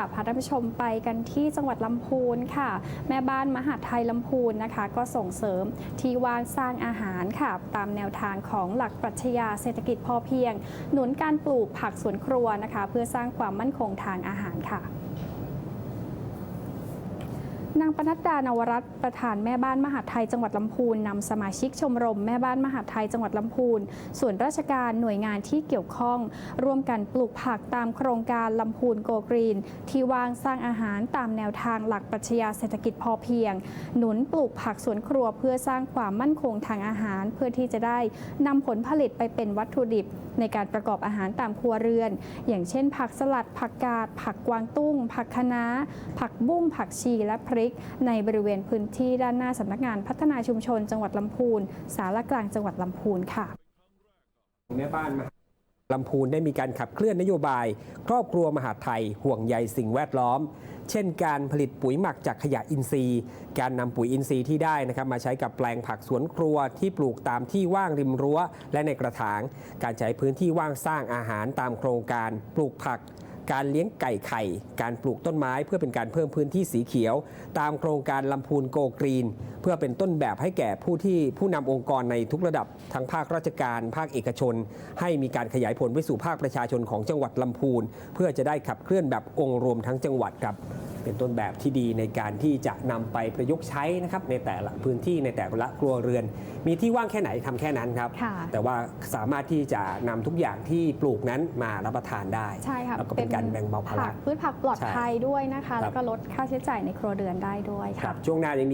ค่ะพาท่านผู้ชมไปกันที่จังหวัดลำพูนค่ะ แม่บ้านมหาไทยลำพูนนะคะ ก็ส่งเสริมที่ว่างสร้างอาหารค่ะ ตามแนวทางของหลักปรัชญาเศรษฐกิจพอเพียง หนุนการปลูกผักสวนครัวนะคะ เพื่อสร้างความมั่นคงทางอาหารค่ะ นางปนัดดานวรัตน์ประธานแม่บ้านมหาไทยจังหวัดลำพูนนำสมาชิกชมรมแม่บ้านมหาไทยจังหวัดลำพูนส่วนราชการหน่วยงานที่เกี่ยวข้อง ร่วมกันปลูกผักตามโครงการลำพูนโกกรีน ที่วางสร้างอาหารตามแนวทางหลักปรัชญาเศรษฐกิจพอเพียง หนุนปลูกผักสวนครัวเพื่อสร้างความมั่นคงทางอาหาร เพื่อที่จะได้นำผลผลิตไปเป็นวัตถุดิบ ในการประกอบอาหารตามครัวเรือน อย่างเช่น ผักสลัดผักกาดผักกวางตุ้ง ผักคะน้าผักบุ้งผักชีและพริก ในบริเวณพื้นที่ด้านหน้าสำนักงานพัฒนาชุมชน จังหวัดลำพูน สารกลางจังหวัดลำพูนค่ะแม่บ้านมาลำพูนได้มีการขับเคลื่อนนโยบาย ครอบครัวมหาไทย ห่วงใยสิ่งแวดล้อม เช่น การผลิตปุ๋ยหมักจากขยะอินทรีย์ การนำปุ๋ยอินทรีย์ที่ได้นะครับมาใช้กับแปลงผักสวนครัวที่ปลูกตามที่ว่างริมรั้ว และในกระถาง การใช้พื้นที่ว่างสร้างอาหารตามโครงการ ปลูกผัก การเลี้ยงไก่ไข่ การปลูกต้นไม้เพื่อเป็นการเพิ่มพื้นที่สีเขียว ตามโครงการลำพูนโกกรีน เพื่อเป็นต้นแบบให้แก่ผู้ที่ผู้นำองค์กรในทุกระดับ ทั้งภาคราชการ ภาคเอกชน ให้มีการขยายผลไปสู่ภาคประชาชนของจังหวัดลำพูน เพื่อจะได้ขับเคลื่อนแบบองค์รวมทั้งจังหวัดครับ เป็นต้นแบบที่ดีในการที่จะนำไปประยุกต์ใช้นะครับในแต่ละพื้นที่ในแต่ละครัวเรือน มีที่ว่างแค่ไหนทำแค่นั้นครับค่ะแต่ว่าสามารถที่จะนำทุกอย่างที่ปลูกนั้นมารับประทานได้ใช่ค่ะแล้วก็เป็นการแบ่งเบาภาผัระกพืชผักปลอดใช่ภัยด้วยนะคะครับแล้วก็ลดค่าใช้จ่ายในครัวเรือนได้ด้วยคค่ะรับช่วงหน้ายังมี